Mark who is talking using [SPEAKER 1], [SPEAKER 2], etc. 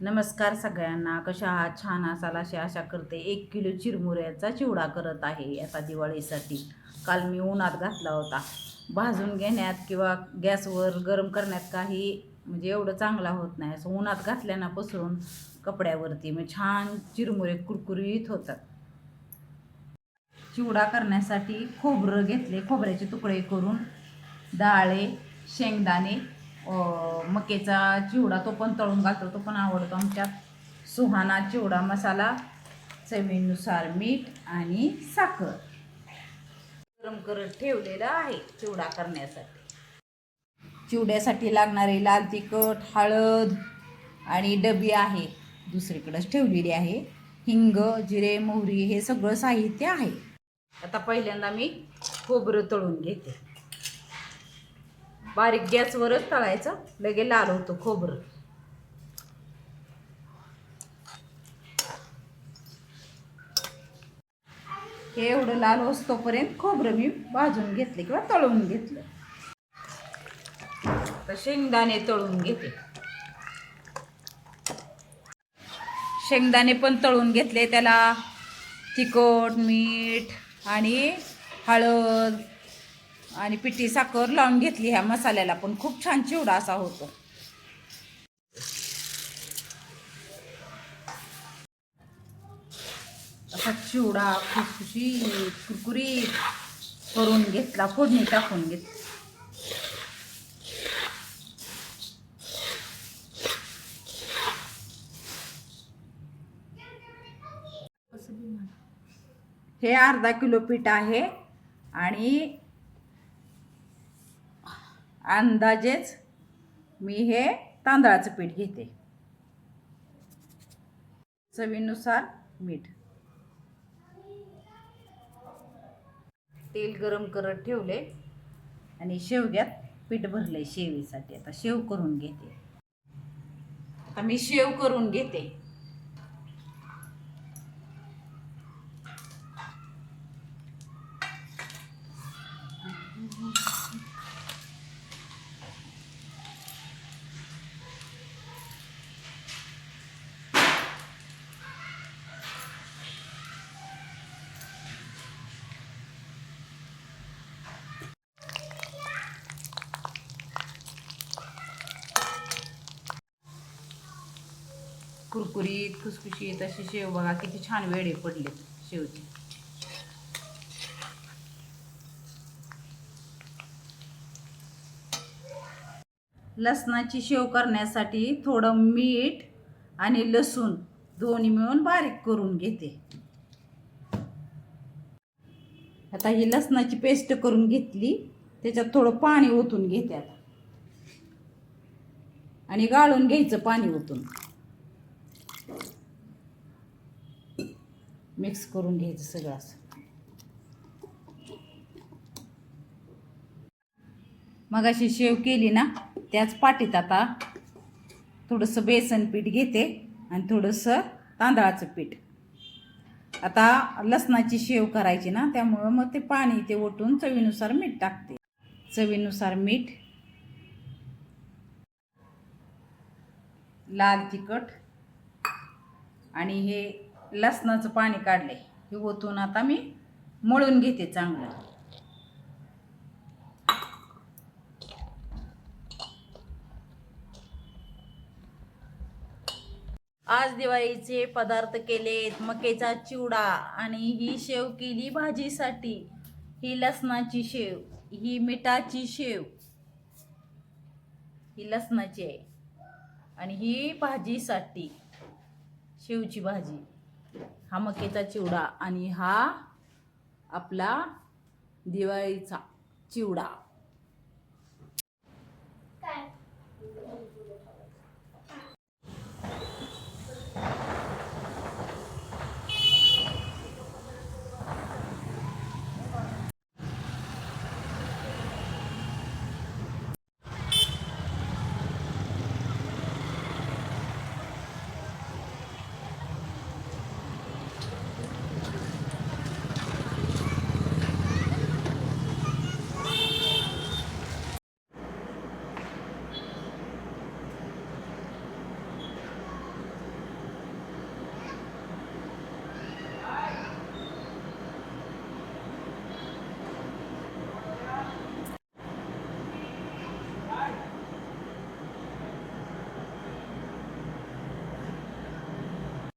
[SPEAKER 1] नमस्कार सगळ्यांना. कशा आहात? छान असाल अशी आशा करते. एक किलो चिरमुऱ्याचा चिवडा करत आहे आता दिवाळीसाठी. काल मी उन्हात घातला होता. भाजून घेण्यात किंवा गॅसवर गरम करण्यात काही म्हणजे एवढं चांगला होत नाही. असं उन्हात घातल्यानं पसरून कपड्यावरती मग छान चिरमुरे कुरकुरीत होतात. चिवडा करण्यासाठी खोबरं घेतले. खोबऱ्याचे तुकडे करून डाळे शेंगदाणे मकेचा चिवडा तो पण तळून घालतो तो पण आवडतो आमच्यात सुहाना चिवडा मसाला चवीनुसार मीठ आणि साखर. गरम करत ठेवलेलं आहे चिवडा करण्यासाठी. चिवड्यासाठी लागणारे लाल तिखट हळद आणि डबी आहे. दुसरीकडेच ठेवलेली आहे. हिंग जिरे मोहरी हे सगळं साहित्य आहे. आता पहिल्यांदा मी खोबरं तळून घेते. बारीक गॅसवरच तळायचं. लगे लाल होतं खोबरं. हे एवढं लाल असतोपर्यंत खोबरं मी भाजून घेतले किंवा तळून घेतलं. तर शेंगदाणे तळून घेते. शेंगदाणे पण तळून घेतले. त्याला तिखट मीठ आणि हळद आणि पिठी साखर लावून घेतली ह्या मसाल्याला पण खूप छान चिवडा असा होतो. असा चिवडा खुसखुशीत कुरकुरी करून घेतला फोडणी टाकून घेतली हे अर्धा किलो पीठ आहे आणि अंदाजेच मी हे तांदळाचं पीठ घेते. चवीनुसार मीठ. तेल गरम करत ठेवले आणि शेवग्यात पीठ भरले शेवीसाठी. आता शेव करून घेते. आता मी शेव करून घेते. कुरकुरीत खुसखुशीत अशी शेव बघा किती छान वेळे पडलेत शेवचे. लसणाची शेव करण्यासाठी थोडं मीठ आणि लसूण दोन्ही मिळून बारीक करून घेते. आता ही लसणाची पेस्ट करून घेतली त्याच्यात थोडं पाणी ओतून घेते आता. आणि गाळून घ्यायचं पाणी ओतून. मिक्स करून घ्यायचं सगळं असं. मग अशी शेव केली ना त्याच पाटीत आता थोडंसं बेसन पीठ घेते आणि थोडंसं तांदळाचं पीठ. आता लसणाची शेव करायची ना त्यामुळं मग ते पाणी ते ओतून चवीनुसार मीठ टाकते. चवीनुसार मीठ लाल तिखट आणि हे लसणाचं पाणी काढले हे ओतून आता मी मळून घेते चांगलं. आज दिवाळीचे पदार्थ केलेत मकेचा चिवडा आणि ही शेव केली भाजीसाठी. ही लसणाची शेव ही मिठाची शेव. ही लसणाची आहे. आणि ही भाजीसाठी शेवची भाजी. हा मकेचा चिवडा आणि हा आपला दिवाळीचा चिवडा.